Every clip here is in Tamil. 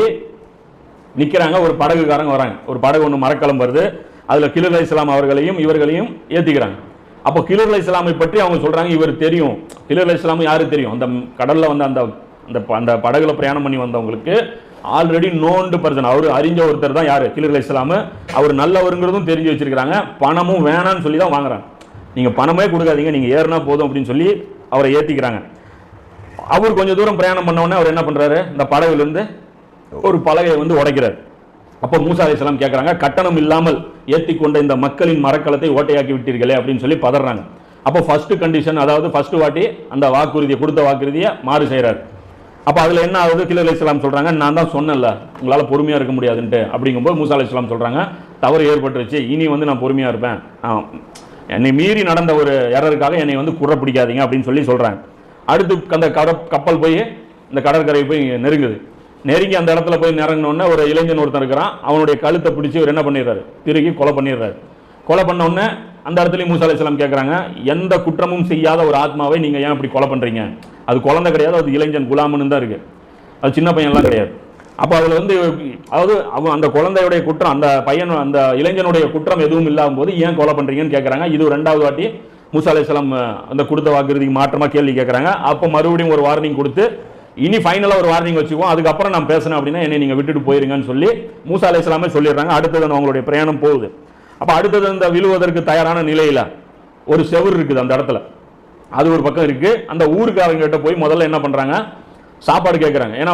போய் நிற்கிறாங்க ஒரு படகுக்காரங்க வராங்க. ஒரு படகு ஒன்று மரக்கலம் வருது. அதில் கிலுர் இஸ்லாம் அவர்களையும் இவர்களையும் ஏற்றிக்கிறாங்க அப்போ கிலுர் இஸ்லாமை பற்றி அவங்க சொல்கிறாங்க இவர் தெரியும். கிலுர் அலை இஸ்லாம் யாரு தெரியும்? அந்த கடலில் வந்து அந்த அந்த ப- அந்த படகுல பிரயாணம் பண்ணி வந்தவங்களுக்கு ஆல்ரெடி நோண்டு பர்சன் அவர் அறிஞ்ச ஒருத்தர் தான் யார்? கிலுர் இஸ்லாமு. அவர் நல்லவருங்கிறதும் தெரிஞ்சு வச்சிருக்கிறாங்க. பணமும் வேணான்னு சொல்லி தான் வாங்குறாங்க. நீங்கள் பணமே கொடுக்காதீங்க நீங்கள் ஏறினா போதும் அப்படின்னு சொல்லி அவரை ஏற்றிக்கிறாங்க அவர் கொஞ்சம் தூரம் பிரயாணம் பண்ணவொடனே அவர் என்ன பண்ணுறாரு இந்த படகுலேருந்து ஒரு பலகையை வந்து உடைக்கிறார். அப்போ மூசா அலைஹிஸ்ஸலாம் கேட்குறாங்க கட்டணம் இல்லாமல் ஏற்றி கொண்ட இந்த மக்களின் மரக்கலத்தை ஓட்டையாக்கி விட்டீர்களே அப்படின்னு சொல்லி பதறாங்க. அப்போ ஃபர்ஸ்ட் கண்டிஷன் அதாவது ஃபர்ஸ்ட் வாட்டி அந்த வாக்குறுதியை கொடுத்த வாக்குறுதியை மாறு செய்கிறார் அப்போ அதில் என்ன ஆகுது? கிலோ அலி இஸ்லாம் சொல்கிறாங்க நான் தான் சொன்னேன்ல உங்களால் பொறுமையாக இருக்க முடியாதுன்ட்டு அப்படிங்கும்போது மூசா அலி இஸ்லாம் சொல்கிறாங்க தவறு ஏற்பட்டுருச்சு இனி வந்து நான் பொறுமையாக இருப்பேன். என்னை மீறி நடந்த ஒரு எரருக்காக என்னை வந்து குற பிடிக்காதீங்க அப்படின்னு சொல்லி சொல்கிறாங்க அடுத்து அந்த கட கப்பல் போய் இந்த கடற்கரை போய் நெருங்குது. நெருங்கி அந்த இடத்துல போய் நிறங்கினோடனே ஒரு இளைஞன் ஒருத்தன் இருக்கிறான். அவனுடைய கழுத்தை பிடிச்சி இவர் என்ன பண்ணிடுறாரு? திருகி கொலை பண்ணிடுறாரு. கொலை பண்ண உடனே அந்த இடத்துலையும் மூசா அலைஹிஸ்ஸலாம் கேட்குறாங்க எந்த குற்றமும் செய்யாத ஒரு ஆத்மாவை நீங்கள் ஏன் இப்படி கொலை பண்ணுறீங்க அது குழந்தை கிடையாது அது இளைஞன் குலாமுன்னு தான் இருக்குது அது சின்ன பையன்லாம் கிடையாது. அப்போ அதில் வந்து அதாவது அவன் அந்த குழந்தையுடைய குற்றம் அந்த பையன் அந்த இளைஞனுடைய குற்றம் எதுவும் இல்லாத போது ஏன் கொலை பண்ணுறீங்கன்னு கேட்குறாங்க இது ரெண்டாவது வாட்டி மூசா அலைஹிஸ்ஸலாம் அந்த கொடுத்த வாக்குறுதிக்கு மாற்றமாக கேள்வி கேட்குறாங்க அப்போ மறுபடியும் ஒரு வார்னிங் கொடுத்து இனி ஃபைனலாக ஒரு வார்னிங் வச்சுக்குவோம். அதுக்கப்புறம் நான் பேசுனேன் அப்படின்னா என்னை நீங்கள் விட்டுட்டு போயிருங்கன்னு சொல்லி மூசா அலைஹிஸ்ஸலாமே சொல்லிடுறாங்க. அடுத்தது அவங்களுடைய பிரயாணம் போகுது. அப்போ அடுத்தது அந்த விழுவதற்கு தயாரான நிலையில் ஒரு செவுர் இருக்குது அந்த இடத்துல. அது ஒரு பக்கம் இருக்குது அந்த ஊருக்காரங்கிட்ட போய் முதல்ல என்ன பண்ணுறாங்க சாப்பாடு கேட்குறாங்க ஏன்னா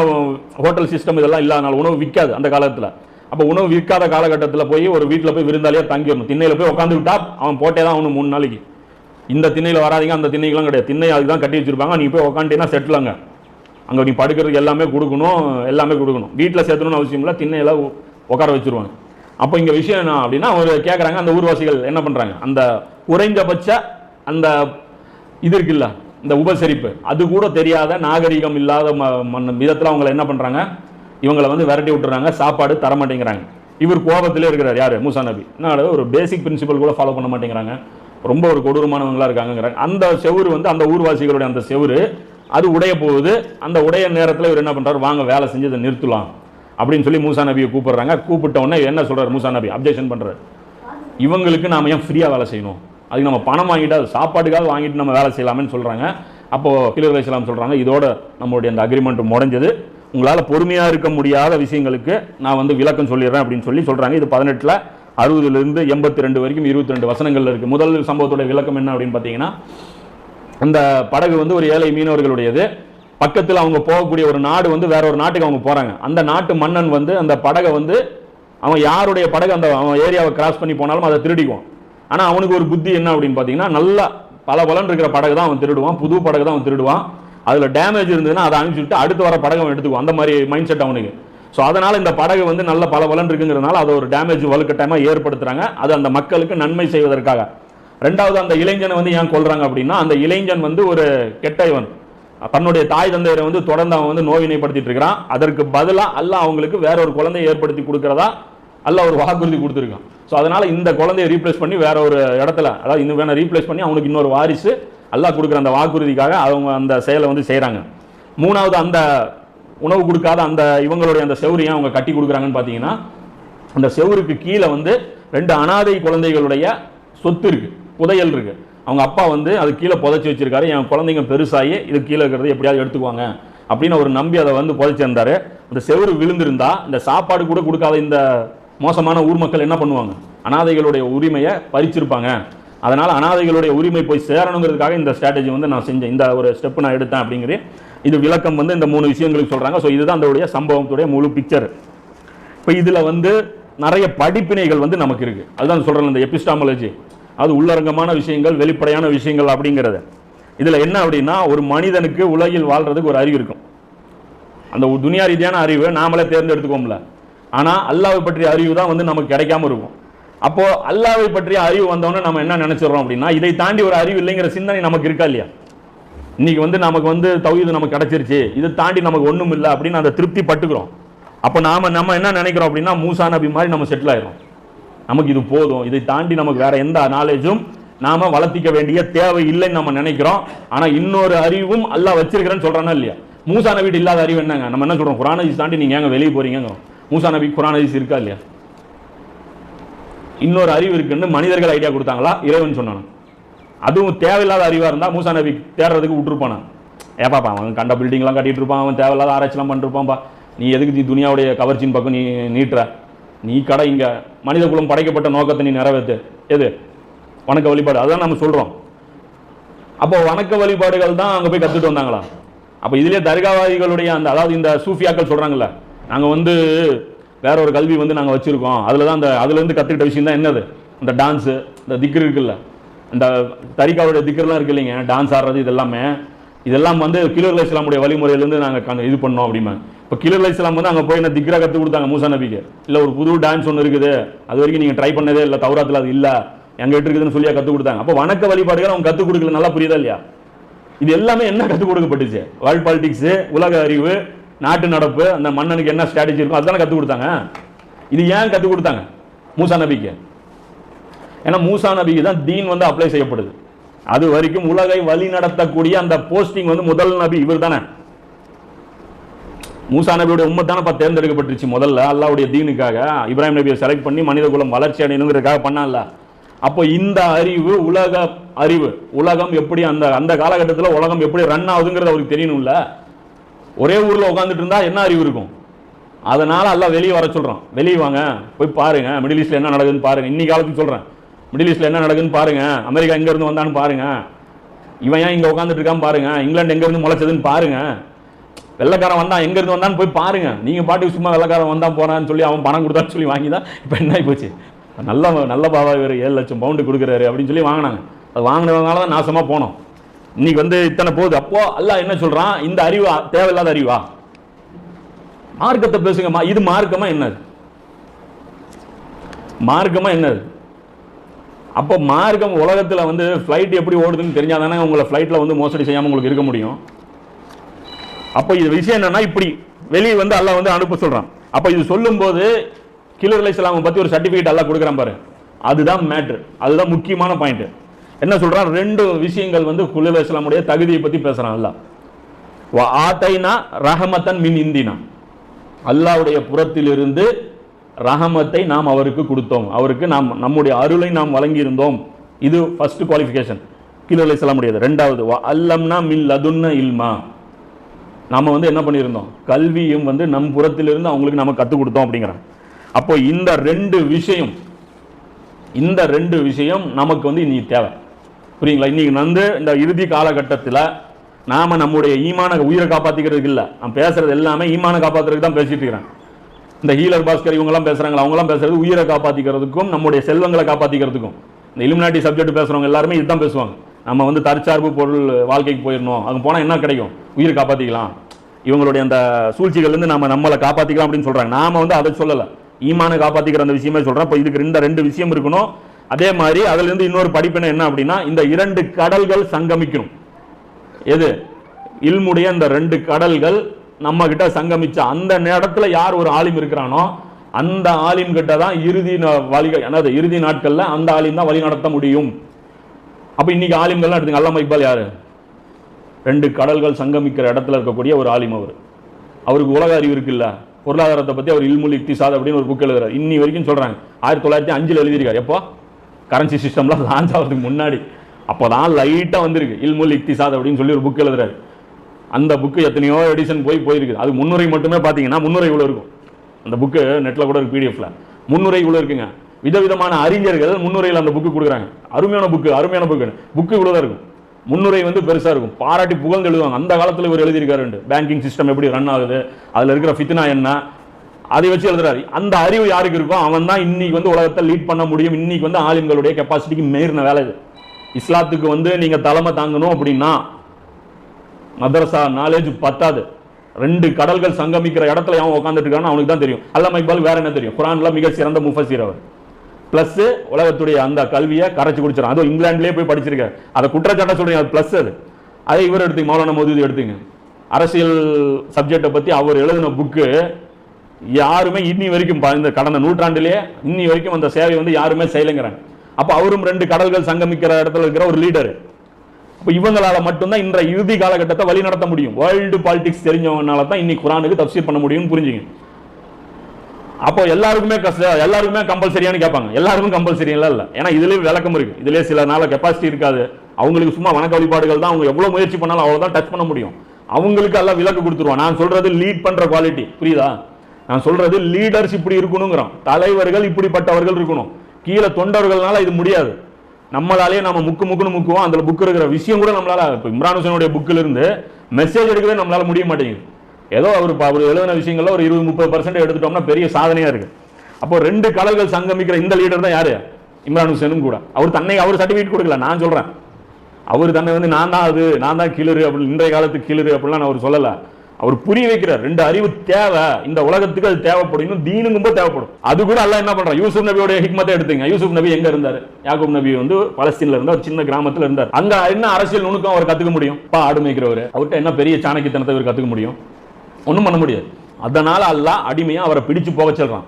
ஹோட்டல் சிஸ்டம் இதெல்லாம் இல்லாதனால உணவு விற்காது அந்த காலத்தில். அப்போ உணவு விற்காத காலகட்டத்தில் போய் ஒரு வீட்டில் போய் விருந்தாளியா தங்கிடணும். திண்ணையில் போய் உட்காந்து விட்டா அவன் போட்டே தான் அவனு மூணு நாளைக்கு. இந்த திண்ணையில் வராதீங்க அந்த திண்ணைக்கெல்லாம் கிடையாது. திண்ணை அதுக்கு தான் கட்டி வச்சுருப்பாங்க. நீ போய் உட்காந்துட்டீங்கன்னா செட்டில் அங்கே அங்கே நீ படுக்கிறதுக்கு எல்லாமே கொடுக்கணும் எல்லாமே கொடுக்கணும். வீட்டில் சேர்த்தணும்னு அவசியம் இல்லை திண்ணையில உட்கார வச்சிருவாங்க. அப்போ இங்கே விஷயம் என்ன அப்படின்னா அவர் கேட்குறாங்க அந்த ஊர்வாசிகள் என்ன பண்ணுறாங்க அந்த குறைந்தபட்ச அந்த இது இருக்குல்ல இந்த உபசரிப்பு. அது கூட தெரியாத நாகரிகம் இல்லாத ம- மன்ன விதத்தில் அவங்கள என்ன பண்ணுறாங்க இவங்களை வந்து விரட்டி விட்டுறாங்க சாப்பாடு தர மாட்டேங்கிறாங்க. இவர் கோபத்திலே இருக்கிறார். யார்? மூசா நபி. என்ன ஒரு பேசிக் பிரின்சிபல் கூட ஃபாலோ பண்ண மாட்டேங்கிறாங்க. ரொம்ப ஒரு கொடூரமானவங்களா இருக்காங்கங்கிறாங்க. அந்த செவரு வந்து அந்த ஊர்வாசிகளுடைய அந்த செவரு அது உடைய போகுது. அந்த உடைய நேரத்தில் இவர் என்ன பண்ணுறாரு வாங்க வேலை செஞ்சு அதை நிறுத்தலாம். அப்படின்னு சொல்லி மூசா நபியை கூப்பிடுறாங்க. கூப்பிட்ட உடனே என்ன சொல்கிறார் மூசா நபி அப்ஜெக்ஷன் பண்ணுறாரு இவங்களுக்கு நாம் ஏன் ஃப்ரீயாக வேலை செய்யணும்? அதுக்கு நம்ம பணம் வாங்கிட்டு அது சாப்பாட்டுக்காக வாங்கிட்டு நம்ம வேலை செய்யலாம்னு சொல்கிறாங்க அப்போது கிலோ அலைஹிஸ்ஸலாம் சொல்கிறாங்க இதோட நம்மளுடைய அந்த அக்ரிமெண்ட் முடிஞ்சது. உங்களால் பொறுமையாக இருக்க முடியாத விஷயங்களுக்கு நான் வந்து விளக்கம் சொல்லிடுறேன் அப்படின்னு சொல்லி சொல்கிறாங்க இது பதினெட்டில் அறுபதுலேருந்து எண்பத்தி ரெண்டு வரைக்கும் இருபத்தி ரெண்டு வசனங்களில் இருக்குது முதல் சம்பவத்தோட விளக்கம் என்ன அப்படின்னு பார்த்தீங்கன்னா அந்த படகு வந்து ஒரு ஏழை மீனவர்களுடையது. பக்கத்தில் அவங்க போகக்கூடிய ஒரு நாடு வந்து வேற ஒரு நாட்டுக்கு அவங்க போகிறாங்க அந்த நாட்டு மன்னன் வந்து அந்த படகை வந்து அவன் யாருடைய படகு அந்த அவன் ஏரியாவை கிராஸ் பண்ணி போனாலும் அதை திருடிக்குவான். ஆனால் அவனுக்கு ஒரு புத்தி என்ன அப்படின்னு பார்த்தீங்கன்னா நல்லா பல பலன் இருக்கிற படகு தான் அவன் திருடுவான். புது படகு தான் அவன் திருடுவான். அதில் டேமேஜ் இருந்ததுன்னா அதை அனுப்பிச்சுட்டு அடுத்து வர படகு அவன் எடுத்துக்குவான். அந்த மாதிரி மைண்ட் செட் அவனுக்கு. ஸோ அதனால் இந்த படகு வந்து நல்ல பல பலன் இருக்குங்கிறதுனால அதை ஒரு டேமேஜ் வலுக்கட்டாயமாக ஏற்படுத்துகிறாங்க அது அந்த மக்களுக்கு நன்மை செய்வதற்காக. ரெண்டாவது அந்த இளைஞனை வந்து ஏன் கொள்றாங்க அப்படின்னா அந்த இளைஞன் வந்து ஒரு கெட்டவன். தன்னுடைய தாய் தந்தையரை வந்து தொடர்ந்து அவன் வந்து நோயினைப்படுத்திட்டு இருக்கிறான். அதற்கு பதிலாக அல்ல அவங்களுக்கு வேற ஒரு குழந்தைய ஏற்படுத்தி கொடுக்கறதா அல்ல ஒரு வாக்குறுதி கொடுத்துருக்கான். ஸோ அதனால இந்த குழந்தையை ரீப்ளேஸ் பண்ணி வேற ஒரு இடத்துல அதாவது இன்னும் வேணா ரீப்ளேஸ் பண்ணி அவனுக்கு இன்னொரு வாரிசு அல்லா கொடுக்குற அந்த வாக்குறுதிக்காக அவங்க அந்த செயலை வந்து செய்கிறாங்க மூணாவது அந்த உணவு கொடுக்காத அந்த இவங்களுடைய அந்த செவரியை அவங்க கட்டி கொடுக்குறாங்கன்னு பார்த்தீங்கன்னா அந்த செவருக்கு கீழே வந்து ரெண்டு அனாதை குழந்தைகளுடைய சொத்து இருக்குது புதையல் இருக்கு. அவங்க அப்பா வந்து அது கீழே புதைச்சி வச்சிருக்காரு. என் குழந்தைங்க பெருசாகி இது கீழே இருக்கிறது எப்படியாவது எடுத்துக்குவாங்க அப்படின்னு அவர் நம்பி அதை வந்து புதைச்சிருந்தாரு அந்த செவரு விழுந்திருந்தா இந்த சாப்பாடு கூட கொடுக்காத இந்த மோசமான ஊர் மக்கள் என்ன பண்ணுவாங்க? அனாதைகளுடைய உரிமையை பறிச்சிருப்பாங்க. அதனால் அனாதைகளுடைய உரிமை போய் சேரணுங்கிறதுக்காக இந்த ஸ்ட்ராட்டஜி வந்து நான் செஞ்சேன். இந்த ஒரு ஸ்டெப் நான் எடுத்தேன் அப்படிங்கிறது இது விளக்கம் வந்து இந்த மூணு விஷயங்களுக்கு சொல்கிறாங்க ஸோ இதுதான் அதோடைய சம்பவத்துடைய முழு பிக்சர் இப்போ இதில் வந்து நிறைய படிப்பினைகள் வந்து நமக்கு இருக்குது அதுதான் சொல்கிறேன் இந்த எபிஸ்டாமலஜி அது உள்ளரங்கமான விஷயங்கள் வெளிப்படையான விஷயங்கள் அப்படிங்கிறது. இதில் என்ன அப்படின்னா ஒரு மனிதனுக்கு உலகில் வாழ்றதுக்கு ஒரு அறிவு இருக்கும். அந்த துணியா துனியா ரீதியான அறிவு நாமளே தேர்ந்தெடுத்துக்கோம்ல. ஆனால் அல்லாவை பற்றிய அறிவு தான் வந்து நமக்கு கிடைக்காம இருக்கும். அப்போது அல்லாவை பற்றிய அறிவு வந்தோன்னே நம்ம என்ன நினச்சிடறோம் அப்படின்னா இதை தாண்டி ஒரு அறிவு இல்லைங்கிற சிந்தனை நமக்கு இருக்கா இல்லையா? இன்றைக்கி வந்து நமக்கு வந்து தௌஹீது நமக்கு கிடச்சிருச்சு இதை தாண்டி நமக்கு ஒன்றும் இல்லை அப்படின்னு அந்த திருப்தி பட்டுக்கிறோம். அப்போ நாம் நம்ம என்ன நினைக்கிறோம் அப்படின்னா மூசா நபி மாதிரி நம்ம செட்டில் ஆயிரும் நமக்கு இது போதும். இதை தாண்டி நமக்கு வேற எந்த நாலேஜும் நாம வளர்த்திக்க வேண்டிய தேவை இல்லைன்னு நம்ம நினைக்கிறோம். ஆனா இன்னொரு அறிவும் அல்ல வச்சிருக்கிறேன்னு சொல்றானா இல்லையா? மூசா நபிட்டு இல்லாத அறிவு என்னங்க? நம்ம என்ன சொல்றோம்? குரானஜிஸ் தாண்டி நீங்க எங்க வெளியே போறீங்க மூசா நபி குரானஜிஸ் இருக்கா இல்லையா? இன்னொரு அறிவு இருக்குன்னு மனிதர்கள் ஐடியா கொடுத்தாங்களா? இறைவன் சொன்னான். அதுவும் தேவையில்லாத அறிவா இருந்தா மூசா நபி தேடுறதுக்கு விட்டுருப்பானா? ஏப்பாப்பா அவன் கண்ட பில்டிங்லாம் கட்டிட்டு இருப்பான் அவன் தேவையில்லாத ஆராய்ச்சிலாம் பண்ணிருப்பான்பா நீ எதுக்கு நீ துனியாவுடைய கவர்ச்சியின் பக்கம் நீ நீட்டுற? நீ கடை இங்கே மனித குலம் படைக்கப்பட்ட நோக்கத்தை நீ நிறைவேற்று எது? வணக்க வழிபாடு. அதுதான் நம்ம சொல்கிறோம் அப்போ வணக்க வழிபாடுகள் தான் அங்கே போய் கற்றுட்டு வந்தாங்களா? அப்போ இதிலே தர்காவாதிகளுடைய அந்த அதாவது இந்த சூஃபியாக்கள் சொல்கிறாங்கல்ல நாங்கள் வந்து வேற ஒரு கல்வி வந்து நாங்கள் வச்சுருக்கோம். அதில் தான் அந்த அதுலேருந்து கற்றுக்கிட்ட விஷயம் தான் என்னது? இந்த டான்ஸு இந்த திக்ரு இருக்குல்ல இந்த தரிகாவுடைய திக்ருலாம் இருக்கு இல்லைங்க டான்ஸ் ஆடுறது இதெல்லாமே. இதெல்லாம் வந்து கிலோ இஸ்லாமுடைய வழிமுறையிலேருந்து நாங்கள் இது பண்ணோம் அப்படிமா இப்போ கிலர் இஸ்லாம் வந்து அங்கே போய் என்ன திக்ரா கற்றுக் கொடுத்தாங்க மூசா நபிக்கு. இல்லை ஒரு புது டான்ஸ் ஒன்று இருக்குது. அது வரைக்கும் நீங்கள் ட்ரை பண்ணதே இல்லை தௌராத்தில் அது இல்லை. எங்கிட்ட இருக்குதுன்னு சொல்லியா கற்றுக் கொடுத்தாங்க. அப்போ வணக்க வழிபாடுகள் அவங்க கற்றுக் கொடுக்கல நல்லா புரியுதா இல்லையா? இது எல்லாமே என்ன கற்றுக் கொடுக்கப்பட்டுச்சு? வேர்ல்ட் பாலிட்டிக்ஸு உலக அறிவு நாட்டு நடப்பு அந்த மன்னனுக்கு என்ன ஸ்ட்ராட்டஜி இருக்கும் அதுதானே கற்றுக் கொடுத்தாங்க. இது ஏன் கற்றுக் கொடுத்தாங்க? மூசா நபிக்கு. ஏன்னா மூசா நபிக்கு தான் தீன் வந்து அப்ளை செய்யப்படுது. அது வரைக்கும் உலகை வழி நடத்தக்கூடிய அந்த போஸ்டிங் வந்து முதல் நபி இவர் தானே மூசா நபியுடைய உண்மை தானே தேர்ந்தெடுக்கப்பட்டுருச்சு முதல்ல அல்லாவுடைய தீனுக்காக. இப்ராஹிம் நபியை செலக்ட் பண்ணி மனித குலம் வளர்ச்சி அடையணுங்கிறதுக்காக பண்ணான்ல. அப்போ இந்த அறிவு உலக அறிவு உலகம் எப்படி அந்த அந்த காலகட்டத்தில் உலகம் எப்படி ரன் ஆகுதுங்கிறது அவருக்கு தெரியணும்ல. ஒரே ஊரில் உட்காந்துட்டு இருந்தா என்ன அறிவு இருக்கும்? அதனால் எல்லாம் வெளியே வர சொல்கிறோம் வெளியே வாங்க போய் பாருங்க மிடில் ஈஸ்டில் என்ன நடக்குதுன்னு பாருங்க. இன்னி காலத்துக்கு சொல்கிறேன் மிடில் ஈஸ்டில் என்ன நடக்குதுன்னு பாருங்க. அமெரிக்கா எங்கேருந்து வந்தான்னு பாருங்க. இவன் ஏன் இங்கே உட்காந்துட்டு இருக்கான்னு பாருங்க. இங்கிலாந்து எங்கேருந்து முளைச்சதுன்னு பாருங்க. வெள்ளக்காரன் வந்தான் எங்க இருந்து வந்தான்னு போய் பாருங்க. நீங்க பாட்டுக்கு சும்மா வெள்ளக்காரன் வந்தான் போனான்னு சொல்லி அவன் பணம் கொடுத்தான்னு சொல்லி வாங்கி தான் இப்போ என்ன போச்சு? நல்ல நல்ல பாபா இவர் ஏழு லட்சம் பவுண்டு கொடுக்குறாரு அப்படின்னு சொல்லி வாங்கினாங்க. அது வாங்கினதுனால தான் நாசமா போனோம். இன்னைக்கு வந்து இத்தனை போகுது. அப்போ அல்ல என்ன சொல்றான்? இந்த அறிவா தேவையில்லாத அறிவா? மார்க்கத்தை பேசுங்கம்மா இது மார்க்கமா என்னது? மார்க்கமா என்னது? அப்போ மார்க்கம் உலகத்தில் வந்து ஃப்ளைட் எப்படி ஓடுதுன்னு தெரிஞ்சாதானே உங்களை ஃப்ளைட்டில் வந்து மோசடி செய்யாமல் உங்களுக்கு இருக்க முடியும். அப்போ இது விஷயம் என்னன்னா இப்படி வெளியே வந்து அல்லாஹ் வந்து அனுப்ப சொல்கிறான் அப்போ இது சொல்லும்போது கிலர் சிலாம்மை பற்றி ஒரு சர்டிஃபிகேட் அல்லாஹ் கொடுக்குறான் பாரு. அதுதான் மேட்ரு அதுதான் முக்கியமான பாயிண்ட் என்ன சொல்கிறான் ரெண்டு விஷயங்கள் வந்து குலில் இஸ்லாமுடைய தகுதியை பற்றி பேசுகிறான் அல்லாஹ். ஆட்டைனா ஆத்தைனா ரஹமத்தன் மின் இந்தினா. அல்லாஹ்வுடைய புறத்திலிருந்து ரஹமத்தை நாம் அவருக்கு கொடுத்தோம். அவருக்கு நாம் நம்முடைய அருளை நாம் வழங்கியிருந்தோம். இது ஃபர்ஸ்ட் குவாலிஃபிகேஷன் கீழே அலைஹிஸ்ஸலாமுடையது ரெண்டாவது வ அல்லம்னா மின் லதுன்ன இல்மா. நம்ம வந்து என்ன பண்ணியிருந்தோம்? கல்வியும் வந்து நம் புறத்திலிருந்து அவங்களுக்கு நம்ம கற்றுக் கொடுத்தோம் அப்படிங்கிறாங்க. அப்போ இந்த ரெண்டு விஷயம் இந்த ரெண்டு விஷயம் நமக்கு வந்து இன்னைக்கு தேவை. புரியுங்களா? இன்னைக்கு வந்து இந்த இறுதி காலகட்டத்தில் நாம் நம்முடைய ஈமான உயிரை காப்பாற்றிக்கிறதுக்கு இல்லை. நான் பேசுகிறது எல்லாமே ஈமான காப்பாற்றுறதுக்கு தான் பேசிட்டு இருக்கிறேன். இந்த ஹீலர் பாஸ்கர் இவங்கெல்லாம் பேசுகிறாங்களா அவங்கெல்லாம் பேசுறது உயிரை காப்பாற்றிக்கிறதுக்கும் நம்முடைய செல்வங்களை காப்பாற்றிக்கிறதுக்கும் இந்த இலுமினாட்டி சப்ஜெக்ட் பேசுகிறவங்க எல்லாருமே இதுதான் பேசுவாங்க. நம்ம வந்து தற்சார்பு பொருள் வாழ்க்கைக்கு போயிடணும். அங்கே போனால் என்ன கிடைக்கும்? உயிரை காப்பாற்றிக்கலாம் இவங்களுடைய அந்த சூழ்ச்சிகள்லேருந்து நம்ம நம்மளை காப்பாற்றிக்கலாம் அப்படின்னு சொல்கிறாங்க நாம் வந்து அதை சொல்லலை. ஈமானை காப்பாற்றிக்கிற அந்த விஷயமே சொல்கிறோம் இப்போ இதுக்கு இந்த ரெண்டு விஷயம் இருக்கணும். அதே மாதிரி அதுலேருந்து இன்னொரு படிப்பினை என்ன அப்படின்னா இந்த இரண்டு கடல்கள் சங்கமிக்கணும். எது? இல்முடைய இந்த ரெண்டு கடல்கள் நம்ம கிட்ட சங்கமிச்சா அந்த நேரத்தில் யார் ஒரு ஆலிம் இருக்கிறானோ அந்த ஆலிம் கிட்ட தான் இறுதி வழிகள் அதாவது இறுதி நாட்களில் அந்த ஆலிம் தான் வழி நடத்த முடியும். அப்போ இன்றைக்கி ஆலிம்கள்லாம் எடுத்துங்க. அல்லாம இக்பால் யார்? ரெண்டு கடல்கள் சங்கமிக்கிற இடத்துல இருக்கக்கூடிய ஒரு ஆலிம் அவர். அவருக்கு உலக அறிவு இருக்குல்ல. பொருளாதாரத்தை பற்றி அவர் இல்முல் இக்திசாத் அப்படின்னு ஒரு புக் எழுதுறாரு. இன்னி வரைக்கும் சொல்கிறாங்க ஆயிரத்தி தொள்ளாயிரத்தி அஞ்சில் எழுதியிருக்காரு. எப்போ? கரன்சி சிஸ்டம்லாம் லான்ச் ஆகிறதுக்கு முன்னாடி. அப்போதான் லைட்டாக வந்திருக்கு. இல்முல் இக்திசாத் அப்படின்னு சொல்லி ஒரு புக் எழுதுறாரு. அந்த புக்கு எத்தனையோ எடிஷன் போய் போயிருக்குது அது முன்னுரை மட்டுமே பார்த்தீங்கன்னா முன்னுரை இவ்வளோ இருக்கும். அந்த புக்கு நெட்டில் கூட ஒரு பிடிஎஃப்ல முன்னுரை இவ்வளோ இருக்குங்க. விதவிதமான அறிஞர்கள் முன்னுரையில் அந்த புக்கு கொடுக்குறாங்க. அருமையான புக்கு அருமையான புக்கு புக்கு இவ்வளோதான் இருக்கும். முன்னுரை வந்து பெருசாக இருக்கும். பாராட்டி புகழ்ந்து எழுதுவாங்க. அந்த காலத்தில் இவர் எழுதியிருக்காரு பேங்கிங் சிஸ்டம் எப்படி ரன் ஆகுது அதில் இருக்கிற ஃபித்னா என்ன அதை வச்சு எழுதுறாரு. அந்த அறிவு யாருக்கு இருக்கோ அவன் தான் இன்னைக்கு வந்து உலகத்தை லீட் பண்ண முடியும். இன்னைக்கு வந்து ஆலிம்களுடைய கெப்பாசிட்டிக்கு மீறின வேலை இது. இஸ்லாத்துக்கு வந்து நீங்கள் தலைமை தாங்கணும் அப்படின்னா மதரசா நாலேஜ் பத்தாது. ரெண்டு கடல்கள் சங்கமிக்கிற இடத்துல அவன் உட்காந்துட்டு இருக்கான்னு அவனுக்கு தான் தெரியும். அல்லாம இக்பால் வேற என்ன தெரியும்? குரான்ல மிக சிறந்த முஃபசீர் அவர். ப்ளஸ்ஸு உலகத்துடைய அந்த கல்வியை கரைச்சி குடிச்சிடும் அதுவும் இங்கிலாந்துலேயே போய் படிச்சிருக்காரு அதை குற்றச்சாட்டை சொல்கிறீங்க அது ப்ளஸ் அது. அதை இவர் எடுத்துங்க. மௌலான மோதி எடுத்துங்க. அரசியல் சப்ஜெக்டை பற்றி அவர் எழுதின புக்கு யாருமே இன்னி வரைக்கும் இந்த கடந்த நூற்றாண்டிலேயே இன்னி வரைக்கும் அந்த சேவை வந்து யாருமே செய்யலைங்கிறாங்க. அப்போ அவரும் ரெண்டு கடல்கள் சங்கமிக்கிற இடத்துல இருக்கிற ஒரு லீடர் இப்போ இவங்களால் மட்டும்தான் இந்த இறுதி காலகட்டத்தை வழி நடத்த முடியும். வேர்ல்டு பாலிடிக்ஸ் தெரிஞ்சவங்கனால தான் இன்னைக்கு குரானுக்கு தப்சீர் பண்ண முடியும்னு புரிஞ்சுங்க. அப்போ எல்லாருக்குமே கஷ்டம் எல்லாருக்குமே கம்பல்சரியானு கேட்பாங்க. எல்லாருக்கும் கம்பல்சரியெல்லாம் இல்லை ஏன்னா இதுலேயும் விளக்கம் இருக்கு. இதுலயே சில நாள் கெப்பாசிட்டி இருக்காது. அவங்களுக்கு சும்மா வணக்க வழிபாடுகள் தான் அவங்க எவ்வளோ முயற்சி பண்ணாலும் அவ்வளோதான் டச் பண்ண முடியும். அவங்களுக்கு எல்லாம் விளக்கு கொடுத்துருவான் நான் சொல்றது லீட் பண்ற குவாலிட்டி புரியுதா? நான் சொல்றது லீடர்ஸ் இப்படி இருக்கணுங்கிறோம் தலைவர்கள் இப்படிப்பட்டவர்கள் இருக்கணும். கீழே தொண்டர்கள்னால இது முடியாது. நம்மளாலேயே நம்ம முக்கு முக்குன்னு முக்குவோம். அந்த புக் இருக்கிற விஷயம் கூட நம்மளால இப்போ இம்ரான் புக்கில் இருந்து மெசேஜ் எடுக்கவே நம்மளால முடிய மாட்டேங்குது. ஏதோ அவர் அவர் எழுதின விஷயங்கள்ல ஒரு இருபது முப்பது பர்சன்ட் எடுத்துட்டோம்னா பெரிய சாதனையா இருக்கு. அப்போ ரெண்டு கடல்கள் சங்கமிக்கிற இந்த லீடர் தான் யாரு? இம்ரான் ஹுசேனும் கூட. அவர் தன்னை அவர் சர்டிஃபிகேட் கொடுக்கல நான் சொல்றேன். அவர் தன்னை வந்து நான் தான் அது நான் தான் கிளறு அப்படின்னு இன்றைய காலத்து கிளறு அப்படிலாம் நான் அவர் சொல்லல. அவர் புரிய வைக்கிறார் ரெண்டு அறிவு தேவை. இந்த உலகத்துக்கு அது தேவைப்படும். தீனுங்கும் தீனுங்கும்போ தேவைப்படும். அது கூட எல்லாம் என்ன பண்றான்? யூசுப் நபியோட ஹிக்மத்தை எடுத்துங்க. யூசுப் நபி எங்க இருந்தாரு? யாகூப் நபி வந்து பலஸ்தீன்ல இருந்தார் ஒரு சின்ன கிராமத்துல இருந்தார். அங்க என்ன அரசியல் நுணுக்கம் அவர் கத்துக்க முடியும்? பா ஆடு மேய்க்கிறவர். அவர்கிட்ட என்ன பெரிய சாணக்கித்தனத்தை அவர் கத்துக்க முடியும்? ஒன்றும் பண்ண முடியாது. அதனால் அல்லாஹ் அடிமையாக அவரை பிடிச்சு போக சொல்கிறான்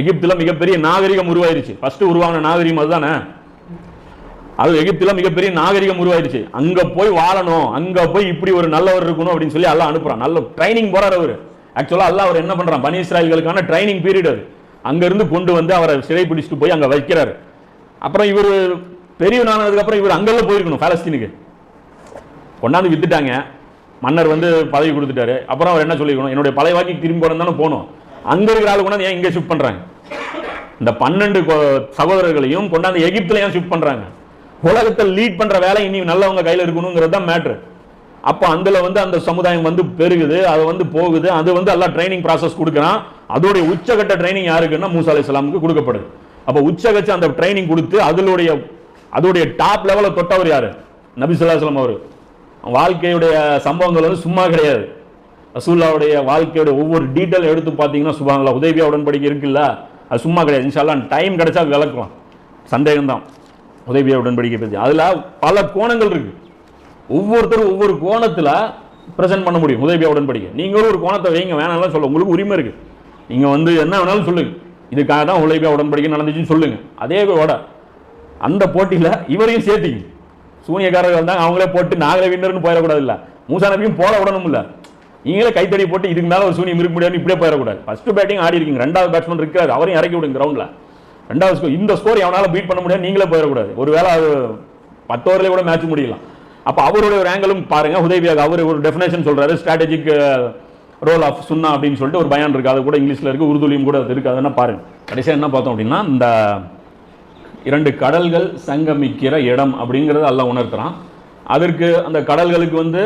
எகிப்தில் மிகப்பெரிய நாகரிகம் உருவாயிருச்சு. ஃபஸ்ட்டு உருவான நாகரிகம் அதுதானே? அது எகிப்தில் மிகப்பெரிய நாகரிகம் உருவாயிருச்சு. அங்கே போய் வாழணும் அங்கே போய் இப்படி ஒரு நல்லவர் இருக்கணும் அப்படின்னு சொல்லி எல்லாம் அனுப்புறான். நல்ல ட்ரைனிங் போகிறார் அவர். ஆக்சுவலாக எல்லாம் அவர் என்ன பண்ணுறான் பனி இஸ்ராயல்களுக்கான ட்ரைனிங் பீரியட் அது. அங்கேருந்து கொண்டு வந்து அவரை சிறை பிடிச்சிட்டு போய் அங்கே வைக்கிறாரு. அப்புறம் இவர் பெரியவனானதுக்கப்புறம் இவர் அங்கெல்லாம் போயிருக்கணும் பாலஸ்தீனுக்கு. கொண்டாந்து வித்துட்டாங்க. மன்னர் வந்து பதவி கொடுத்துட்டாரு. அப்புறம் அவர் என்ன சொல்லிக்கணும்? என்னுடைய பழைய வாக்கி திரும்பி போன தானே போகணும். அங்கே இருக்கிற ஆளு கொண்டாந்து ஏன் இங்கே ஷிஃப்ட் பண்ணுறாங்க இந்த பன்னெண்டு சகோதரர்களையும் கொண்டாந்து எகிப்தில் ஏன் ஷிஃப்ட் பண்ணுறாங்க உலகத்தை லீட் பண்ணுற வேலை இனி நல்லவங்க கையில் இருக்கணுங்கிறது தான் மேட்ரு அப்போ அதில் வந்து அந்த சமுதாயம் வந்து பெருகுது அது வந்து போகுது அது வந்து எல்லாம் ட்ரைனிங் ப்ராசஸ் கொடுக்குறான். அதோடைய உச்சகட்ட ட்ரைனிங் யாருக்குன்னா மூசா அலைஹிஸ்ஸலாமுக்கு கொடுக்கப்படுது. அப்போ உச்சகச்ச அந்த ட்ரைனிங் கொடுத்து அதனுடைய அதோடைய டாப் லெவலை தொட்டவர் யார்? நபி சுல்லாஸ்லாம் அவர். வாழ்க்கையுடைய சம்பவங்கள் வந்து சும்மா கிடையாது. ரசூல்லாவுடைய வாழ்க்கையோட ஒவ்வொரு டீட்டெயில் எடுத்து பார்த்தீங்கன்னா சுபாங்களா உதவியா உடன்படிக்கை இருக்குல்ல? அது சும்மா கிடையாது. இன்ஷால்லாம் டைம் கிடைச்சா விளக்கலாம். சந்தேகம்தான். உதவியா உடன்படிக்கை பற்றி அதில் பல கோணங்கள் இருக்குது ஒவ்வொருத்தரும் ஒவ்வொரு கோணத்தில் ப்ரெசென்ட் பண்ண முடியும். உதவியா உடன்படிக்கை. நீங்களும் ஒரு கோணத்தை வைங்க வேணாம்லாம் சொல்ல. உங்களுக்கு உரிமை இருக்குது நீங்கள் வந்து என்ன வேணாலும் சொல்லுங்கள் இதுக்காக தான் உழைப்பியா உடன்படிக்கை நடந்துச்சுன்னு சொல்லுங்கள் அதே விட அந்த போட்டியில் இவரையும் சேர்த்திங்க சூனியக்காரர்கள் தான் அவங்களே போட்டு நாங்களே வின்னர்னு போயிடக்கூடாது இல்லை மூசா நபியும் போட விடணும் இல்லை நீங்களே கைத்தடி போட்டு இதுக்கு மேலே ஒரு சூனியம் இருக்க முடியாது இப்படியே போயிடக்கூடாது. ஃபர்ஸ்ட் பேட்டிங் ஆடி இருக்கீங்க. ரெண்டாவது பேட்ஸ்மேன் இருக்காது அவரையும் இறக்கி விடுங்க கிரவுண்டில் ரெண்டாவது ஸ்கோர் இந்த ஸ்கோர் எவனால பீட் பண்ண முடியாது நீங்களே போயிடக்கூடாது. ஒருவேளை அது பத்து ஓவர்லேயே கூட மேட்ச் முடியலாம். அப்போ அவருடைய ஒரு ஆங்கிளும் பாருங்கள் உதவியாக அவர் ஒரு டெஃபினேஷன் சொல்கிறாரு ஸ்ட்ராட்டஜிக் ரோல் ஆஃப் சுண்ணா அப்படின்னு சொல்லிட்டு ஒரு பயான் இருக்குது அது கூட இங்கிலீஷில் இருக்குது உருதுலையும் கூட அது பாருங்கள் அதெல்லாம் என்ன பார்த்தோம் அப்படின்னா இந்த இரண்டு கடல்கள் சங்கமிக்கிற இடம் அப்படிங்கிறத எல்லாம் உணர்த்துறான். அதற்கு அந்த கடல்களுக்கு வந்து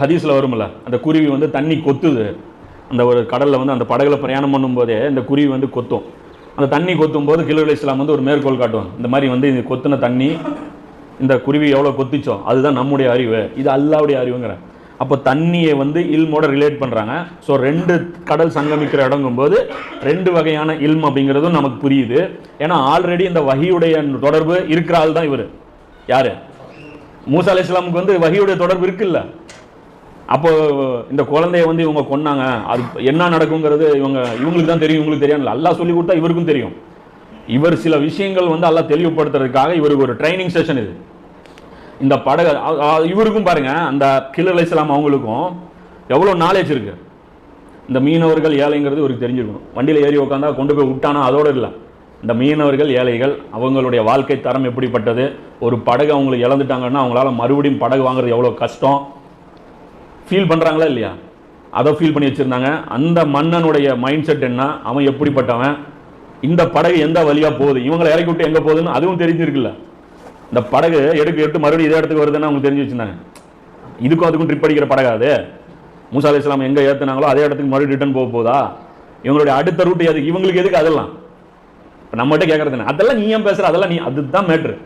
ஹதீஸ்ல வரும்ல அந்த குருவி வந்து தண்ணி கொத்துது. அந்த ஒரு கடலில் வந்து அந்த படகுல பிரயாணம் பண்ணும்போதே இந்த குருவி வந்து கொத்தும். அந்த தண்ணி கொத்தும் போது கிலோ இஸ்லாம் வந்து ஒரு மேற்கோள் காட்டுவாங்க. இந்த மாதிரி வந்து இது கொத்தின தண்ணி இந்த குருவி எவ்வளோ கொத்திச்சோ அதுதான் நம்முடைய அறிவு. இது அல்லாவுடைய அறிவுங்கிற. அப்போ தண்ணியை வந்து இல்மோட ரிலேட் பண்ணுறாங்க ஸோ ரெண்டு கடல் சங்கமிக்கிற இடங்கும்போது ரெண்டு வகையான இல்ம் அப்படிங்கிறதும் நமக்கு புரியுது. ஏன்னா ஆல்ரெடி இந்த வகியுடைய தொடர்பு இருக்கிற ஆள் தான் இவர். யார்? மூசா அலி இஸ்லாமுக்கு வந்து வகியுடைய தொடர்பு இருக்குல்ல. அப்போ இந்த குழந்தைய வந்து இவங்க கொன்னாங்க. அது என்ன நடக்குங்கிறது இவங்க இவங்களுக்கு தான் தெரியும் இவங்களுக்கு தெரியும் அல்லாஹ் சொல்லி கொடுத்தா இவருக்கும் தெரியும். இவர் சில விஷயங்கள் வந்து எல்லாம் தெளிவுபடுத்துறதுக்காக இவருக்கு ஒரு ட்ரைனிங் செஷன் இது. இந்த படகு இவருக்கும் பாருங்க அந்த கில்லர் இஸ்லாம் அவங்களுக்கும் எவ்வளோ நாலேஜ் இருக்கு? இந்த மீனவர்கள் ஏழைங்கிறது இவருக்கு தெரிஞ்சிருக்கணும். வண்டியில் ஏறி உட்காந்தா கொண்டு போய் விட்டானா அதோடு இல்லை. இந்த மீனவர்கள் ஏழைகள் அவங்களுடைய வாழ்க்கை தரம் எப்படிப்பட்டது? ஒரு படகு அவங்களுக்கு இழந்துட்டாங்கன்னா அவங்களால மறுபடியும் படகு வாங்குறது எவ்வளோ கஷ்டம்? ஃபீல் பண்ணுறாங்களா இல்லையா? அதை ஃபீல் பண்ணி வச்சுருந்தாங்க. அந்த மன்னனுடைய மைண்ட் செட் என்ன? அவன் எப்படிப்பட்டவன்? இந்த படகு எந்த வழியாக போகுது? இவங்களை இறக்கி விட்டு எங்கே போகுதுன்னு அதுவும் தெரிஞ்சிருக்குல்ல. இந்த படகு எடுக்க எடுத்து மறுபடியும் இதே இடத்துக்கு வருதுன்னு அவங்க தெரிஞ்சு வச்சுருந்தாங்க. இதுக்கும் அதுக்கும் ட்ரிப் அடிக்கிற படகாது மூசா அலி இஸ்லாம் எங்கே ஏற்றுனாங்களோ அதே இடத்துக்கு மறுபடியும் ரிட்டர்ன் போக போதா? இவங்களுடைய அடுத்த ரூட் எதுக்கு இவங்களுக்கு எதுக்கு அதெல்லாம்? இப்போ நம்மகிட்ட கேட்கறது அதெல்லாம் நீ ஏன் பேசுகிற அதெல்லாம் நீ அதுதான் மேட்ரு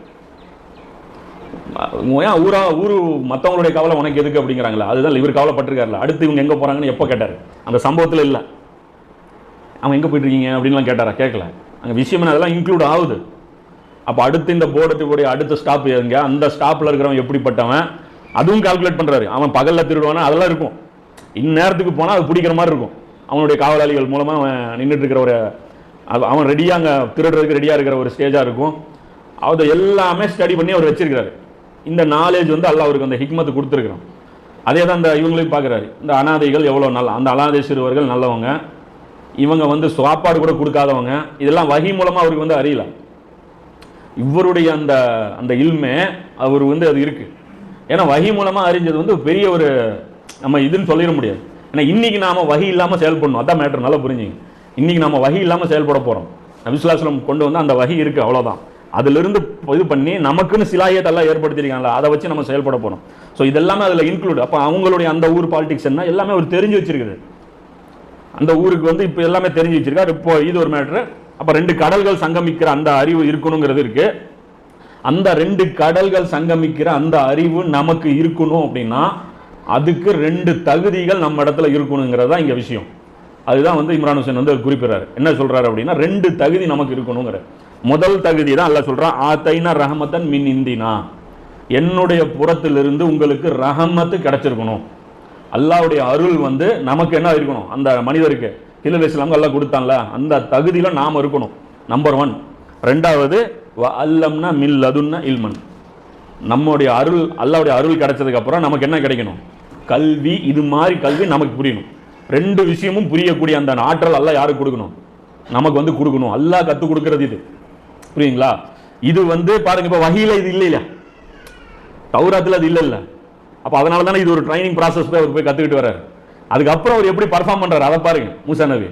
ஏன் ஊரா ஊர் மற்றவங்களுடைய கவலை உனக்கு எதுக்கு அப்படிங்கிறாங்களா? அதுதான் இவர் கவலைப்பட்டிருக்காருல. அடுத்து இவங்க எங்கே போகிறாங்கன்னு எப்போ கேட்டார்? அந்த சம்பவத்தில் இல்லை. அவன் எங்கே போயிட்டு இருக்கீங்க அப்படின்லாம் கேட்டாரா? கேட்கல அங்கே விஷயம் அதெல்லாம் இன்க்ளூட் ஆகுது. அப்போ அடுத்து இந்த போர்டத்துக்குடைய அடுத்த ஸ்டாப் எங்க? அந்த ஸ்டாப்பில் இருக்கிறவன் எப்படிப்பட்டவன்? அதுவும் கால்குலேட் பண்ணுறாரு அவன் பகலில் திருடுவானா? அதெல்லாம் இருக்கும். இந்நேரத்துக்கு போனால் அது பிடிக்கிற மாதிரி இருக்கும். அவனுடைய காவலாளிகள் மூலமாக அவன் நின்றுட்டு இருக்கிற ஒரு அவன் ரெடியாக அங்கே திருடுறதுக்கு ரெடியாக இருக்கிற ஒரு ஸ்டேஜாக இருக்கும். அதை எல்லாமே ஸ்டடி பண்ணி அவர் வச்சிருக்கிறாரு. இந்த நாலேஜ் வந்து அல்ல அவருக்கு அந்த ஹிக்மத்து கொடுத்துருக்குறான். அதே தான் அந்த இவங்களையும் பார்க்குறாரு. இந்த அனாதைகள் எவ்வளோ நல்ல அந்த அனாதை சிறுவர்கள் நல்லவங்க. இவங்க வந்து சாப்பாடு கூட கொடுக்காதவங்க. இதெல்லாம் வகி மூலமாக அவருக்கு வந்து அறியலாம் இவருடைய அந்த அந்த இல்மே அவர் வந்து அது இருக்கு. ஏன்னா வகி மூலமாக அறிஞ்சது வந்து பெரிய ஒரு நம்ம இதுன்னு சொல்லிட முடியாது. ஏன்னா இன்றைக்கி நாம் வகி இல்லாமல் செயல்படணும் அதான் மேட்டர் நல்லா புரிஞ்சுங்க. இன்றைக்கி நம்ம வகி இல்லாமல் செயல்பட போகிறோம் நபிசுல்லாஸ்லம் கொண்டு வந்து அந்த வகி இருக்குது அவ்வளோதான் அதிலிருந்து இது பண்ணி நமக்குன்னு சிலாயத்தெல்லாம் ஏற்படுத்தியிருக்காங்களா அதை வச்சு நம்ம செயல்பட போகிறோம் ஸோ இதெல்லாமே அதில் இன்க்ளூட் அப்போ அவங்களுடைய அந்த ஊர் பாலிடிக்ஸ் என்ன? எல்லாமே அவர் தெரிஞ்சு வச்சிருக்குது அந்த ஊருக்கு வந்து இப்போ எல்லாமே தெரிஞ்சு வச்சிருக்காரு. இப்போ இது ஒரு மேட்ரு அப்போ ரெண்டு கடல்கள் சங்கமிக்கிற அந்த அறிவு இருக்கணுங்கிறது இருக்கு. அந்த ரெண்டு கடல்கள் சங்கமிக்கிற அந்த அறிவு நமக்கு இருக்கணும் அப்படின்னா அதுக்கு ரெண்டு தகுதிகள் நம்ம இடத்துல இருக்கணுங்கிறது தான் இங்கே விஷயம். அதுதான் வந்து இம்ரான் ஹுசேன் வந்து குறிப்பிடுறாரு. என்ன சொல்றாரு அப்படின்னா ரெண்டு தகுதி நமக்கு இருக்கணுங்கிற. முதல் தகுதி தான் அல்ல சொல்றான் ஆத்தைனா ரஹமத்தன் மின் இந்தினா. என்னுடைய புறத்திலிருந்து உங்களுக்கு ரஹமத்து கிடைச்சிருக்கணும். அல்லாவுடைய அருள் வந்து நமக்கு என்ன இருக்கணும்? அந்த மனிதருக்கு. ஹிலல் இஸ்லாம் எல்லாம் கொடுத்தான்ல அந்த தகுதியில் நாம் இருக்கணும். நம்பர் ஒன் ரெண்டாவது வ அல்லம்னா மில் அதுன்னா இல்மன். நம்முடைய அருள் அல்லாவுடைய அருள் கிடைச்சதுக்கப்புறம் நமக்கு என்ன கிடைக்கணும்? கல்வி இது மாதிரி கல்வி நமக்கு புரியணும். ரெண்டு விஷயமும் புரியக்கூடிய அந்த ஆற்றல் எல்லாம் யாருக்கு கொடுக்கணும்? நமக்கு வந்து கொடுக்கணும். அல்லாஹ் கற்றுக் கொடுக்கறது இது. புரியுங்களா? இது வந்து பாருங்க இப்போ வகையில் இது இல்லை இல்ல தௌராத்தில் அது இல்லை இல்லை அப்போ அதனால தானே இது ஒரு ட்ரைனிங் ப்ராசஸ் போய் அவர் போய் கற்றுக்கிட்டு வர்றாரு. அதுக்கப்புறம் அவர் எப்படி பர்ஃபார்ம் பண்ணுறாரு அதை பாருங்க மூசா நபி.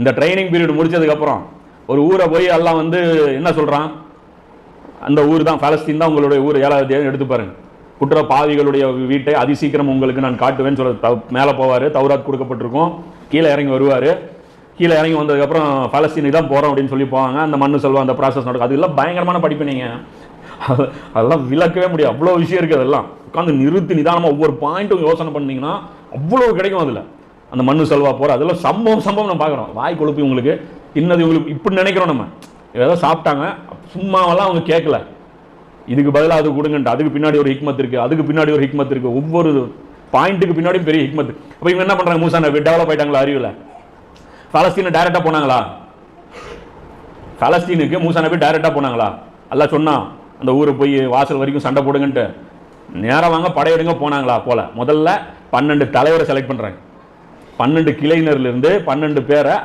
இந்த ட்ரைனிங் பீரியட் முடிச்சதுக்கப்புறம் ஒரு ஊரை போய் எல்லாம் வந்து என்ன சொல்கிறான் அந்த ஊர் தான் பாலஸ்தீன் தான் உங்களுடைய ஊர். ஏழாவது தேதி எடுத்து பாருங்க. குற்ற பாவிகளுடைய வீட்டை அதிசீக்கிரம் உங்களுக்கு நான் காட்டுவேன்னு சொல்ல மேலே போவார். தௌராத் கொடுக்கப்பட்டிருக்கும். கீழே இறங்கி வருவார். கீழே இறங்கி வந்ததுக்கப்புறம் பாலஸ்தீனுக்கு தான் போகிறோம் அப்படின்னு சொல்லி போவாங்க. அந்த மண்ணு சொல்லுவாங்க அந்த ப்ராசஸ் நடக்கும். அதெல்லாம் பயங்கரமான படிப்பு நீங்கள் அதெல்லாம் விளக்கவே முடியாது. அவ்வளோ விஷயம் இருக்குது அதெல்லாம். உட்காந்து நிறுத்தி நிதானமாக ஒவ்வொரு பாயிண்ட்டும் யோசனை பண்ணிங்கன்னா அவ்வளோ கிடைக்கும் அதில். அந்த மண்ணு செல்வா போகிற அதெல்லாம் சம்பவம் சம்பவம் நம்ம பார்க்குறோம். வாய் கொழுப்பு உங்களுக்கு இன்னது இவங்களுக்கு இப்படி நினைக்கிறோம் நம்ம. ஏதோ சாப்பிட்டாங்க சும்மாவெல்லாம் அவங்க கேட்கல. இதுக்கு பதிலாக அது கொடுங்கன்ட்டு அதுக்கு பின்னாடி ஒரு ஹிக்மத் இருக்கு அதுக்கு பின்னாடி ஒரு ஹிக்மத் இருக்கு. ஒவ்வொரு பாயிண்ட்டுக்கு பின்னாடியும் பெரிய ஹிக்மத். அப்போ இவங்க என்ன பண்றாங்க மூசா டெவலப் ஆயிட்டாங்களா அறிவில்? பாலஸ்தீனை டைரெக்டாக போனாங்களா? பாலஸ்தீனுக்கு மூசா நபி டைரெக்டாக போனாங்களா? எல்லாம் சொன்னா அந்த ஊரை போய் வாசல் வரைக்கும் சண்டை போடுங்கன்ட்டு. நேரம் வாங்க படையெடுங்க போனாங்களா போல. முதல்ல பன்னெண்டு தலைவரை செலக்ட் பண்ணுறாங்க பன்னெண்டு கிளையினர்லேருந்து பன்னெண்டு பேரை